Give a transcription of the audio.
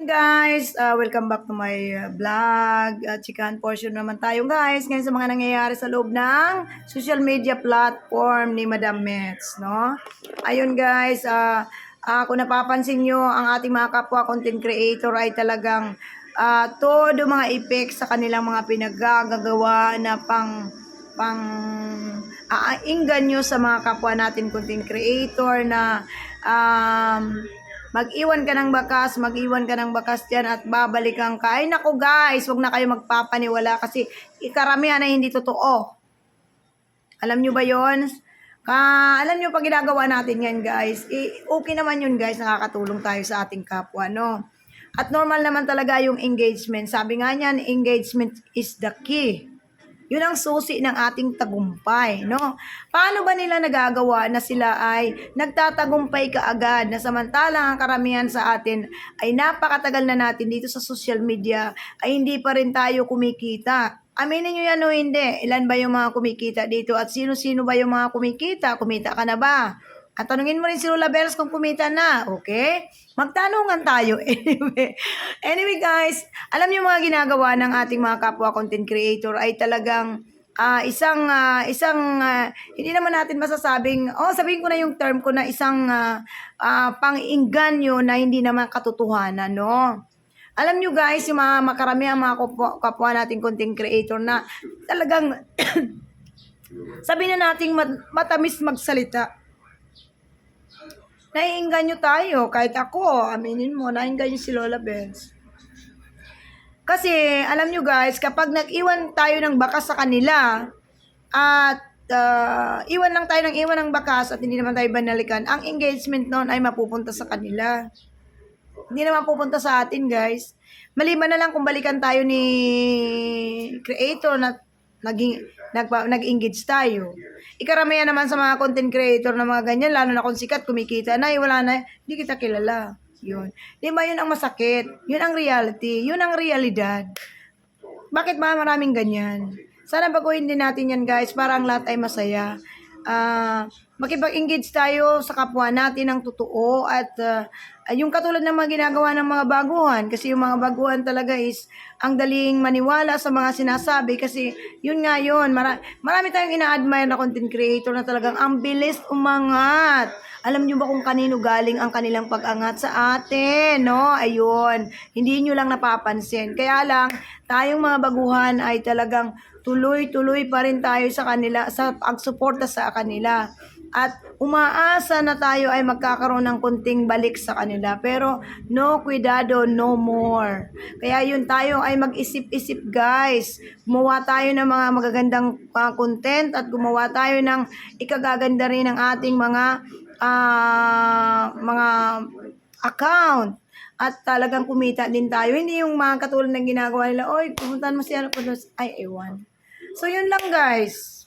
guys, uh, welcome back to my uh, vlog. Uh, chikahan portion naman tayo guys ngayon sa mga nangyayari sa loob ng social media platform ni Madam Mets, no? Ayun guys, uh, uh, kung napapansin nyo, ang ating mga kapwa content creator ay talagang uh, todo mga effects sa kanilang mga pinagagagawa na pang pang aainggan nyo sa mga kapwa natin content creator na um, Mag-iwan ka ng bakas, mag-iwan ka ng bakas dyan at babalikan ka. Ay naku guys, wag na kayo magpapaniwala kasi ikaramihan na hindi totoo. Alam nyo ba yon? Ka, alam nyo pag ginagawa natin yan guys, eh, okay naman yun guys, nakakatulong tayo sa ating kapwa, no? At normal naman talaga yung engagement. Sabi nga niyan, engagement is the key. Yun ang susi ng ating tagumpay, no? Paano ba nila nagagawa na sila ay nagtatagumpay kaagad na samantalang ang karamihan sa atin ay napakatagal na natin dito sa social media ay hindi pa rin tayo kumikita. Aminin nyo yan o hindi. Ilan ba yung mga kumikita dito at sino-sino ba yung mga kumikita? Kumita ka na ba? At tanungin mo rin si Lola Bells kung kumita na, okay? Magtanungan tayo. Anyway, anyway guys, alam niyo mga ginagawa ng ating mga kapwa content creator ay talagang uh, isang uh, isang uh, hindi naman natin masasabing oh sabihin ko na yung term ko na isang uh, uh, pang-inganyo na hindi naman katotohanan no alam nyo guys yung mga makaramihan mga kapwa, nating content creator na talagang sabi na nating mat- matamis magsalita naiinganyo tayo. Kahit ako, aminin mo, naiinganyo si Lola Benz. Kasi, alam nyo guys, kapag nag-iwan tayo ng bakas sa kanila, at uh, iwan lang tayo ng iwan ng bakas at hindi naman tayo banalikan, ang engagement noon ay mapupunta sa kanila. Hindi naman pupunta sa atin, guys. Maliban na lang kung balikan tayo ni creator na naging nagpa, nag-engage tayo. Ikaramihan naman sa mga content creator na mga ganyan, lalo na kung sikat, kumikita na, eh, wala na, hindi kita kilala. Yun. Di ba yun ang masakit? Yun ang reality. Yun ang realidad. Bakit ba maraming ganyan? Sana baguhin din natin yan guys para ang lahat ay masaya. Uh, makipag-engage tayo sa kapwa natin ng totoo at uh, yung katulad ng mga ginagawa ng mga baguhan kasi yung mga baguhan talaga is ang daling maniwala sa mga sinasabi kasi yun nga yun mara- marami tayong ina-admire na content creator na talagang ang bilis umangat alam nyo ba kung kanino galing ang kanilang pag-angat sa atin, no? Ayun, hindi nyo lang napapansin. Kaya lang, tayong mga baguhan ay talagang tuloy-tuloy pa rin tayo sa kanila, sa pagsuporta sa kanila at umaasa na tayo ay magkakaroon ng kunting balik sa kanila. Pero no cuidado, no more. Kaya yun tayo ay mag-isip-isip guys. Gumawa tayo ng mga magagandang uh, content at gumawa tayo ng ikagaganda rin ng ating mga uh, mga account at talagang kumita din tayo. Hindi yung mga katulad ng ginagawa nila, oy, pumuntahan mo siya, ay, ewan. So, yun lang guys.